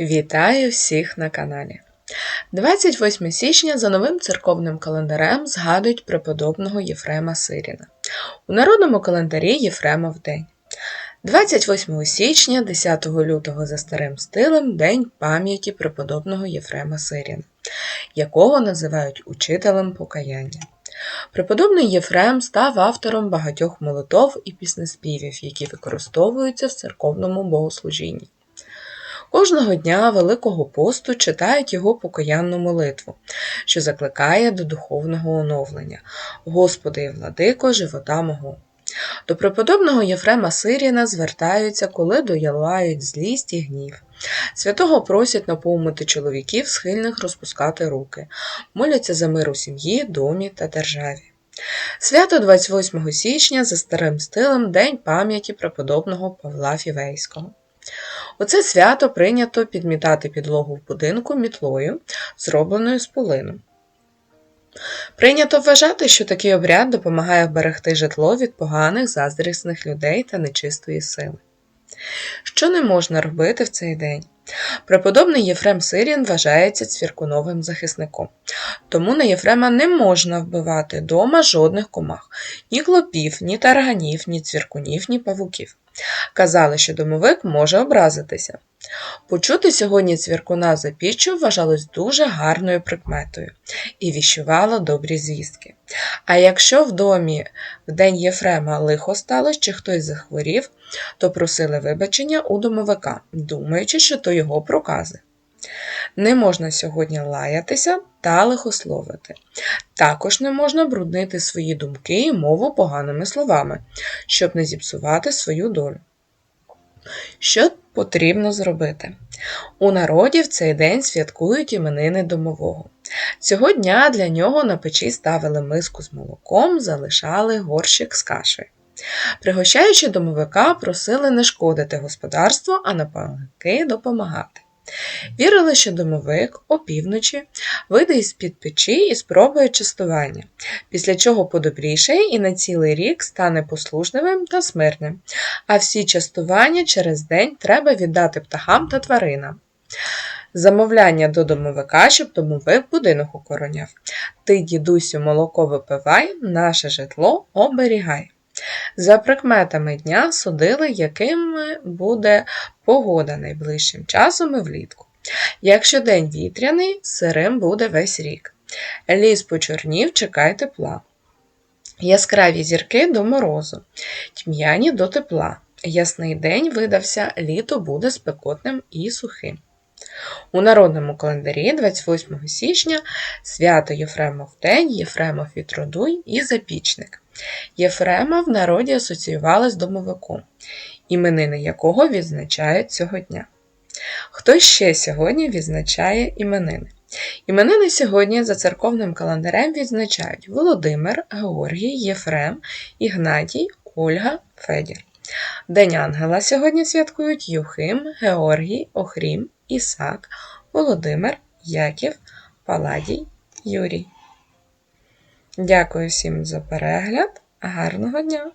Вітаю всіх на каналі. 28 січня за новим церковним календарем згадують преподобного Єфрема Сиріна. У народному календарі Єфремов день. 28 січня, 10 лютого за старим стилем День пам'яті преподобного Єфрема Сиріна, якого називають учителем покаяння. Преподобний Єфрем став автором багатьох молитов і піснеспівів, які використовуються в церковному богослужінні. Кожного дня Великого посту читають його покаянну молитву, що закликає до духовного оновлення Господи і владико, живота мого. До преподобного Єфрема Сиріна звертаються, коли доявляють злість і гнів. Святого просять наповнити чоловіків, схильних розпускати руки, моляться за мир у сім'ї, домі та державі. Свято 28 січня за старим стилем День пам'яті преподобного Павла Фівейського. У це свято прийнято підмітати підлогу в будинку мітлою, зробленою з полину. Прийнято вважати, що такий обряд допомагає вберегти житло від поганих заздрісних людей та нечистої сили. Що не можна робити в цей день? Преподобний Єфрем Сирін вважається цвіркуновим захисником, тому на Єфрема не можна вбивати дома жодних комах ні клопів, ні тарганів, ні цвіркунів, ні павуків. Казали, що домовик може образитися. Почути сьогодні цвіркуна за піччю вважалось дуже гарною прикметою і віщувало добрі звістки. А якщо в домі в день Єфрема лихо сталося чи хтось захворів, то просили вибачення у домовика, думаючи, що то його прокази. Не можна сьогодні лаятися та лихословити. Також не можна бруднити свої думки і мову поганими словами, щоб не зіпсувати свою долю. Що потрібно зробити? У народі в цей день святкують іменини домового. Цього дня для нього на печі ставили миску з молоком, залишали горщик з кашею. Пригощаючи домовика, просили не шкодити господарству, а навпаки допомагати. Вірили, що домовик опівночі вийде із під печі і спробує частування, після чого подобрішає і на цілий рік стане послужливим та смирним, а всі частування через день треба віддати птахам та тваринам. Замовляння до домовика, щоб домовик будинок охороняв. Ти, дідусю, молоко випивай, наше житло оберігай. За прикметами дня судили, яким буде погода найближчим часом і влітку. Якщо день вітряний, сирим буде весь рік. Ліс почорнів, чекай тепла. Яскраві зірки до морозу, тьмяні до тепла. Ясний день видався, літо буде спекотним і сухим. У народному календарі 28 січня свято Єфремов день, Єфремов Вітродуй і Запічник. Єфрема в народі асоціювали з домовиком, іменини якого відзначають цього дня. Хто ще сьогодні відзначає іменини? Іменини сьогодні за церковним календарем відзначають Володимир, Георгій, Єфрем, Ігнатій, Ольга, Федір. День Ангела сьогодні святкують Юхим, Георгій, Охрім, Ісак, Володимир, Яків, Паладій, Юрій. Дякую всім за перегляд. Гарного дня!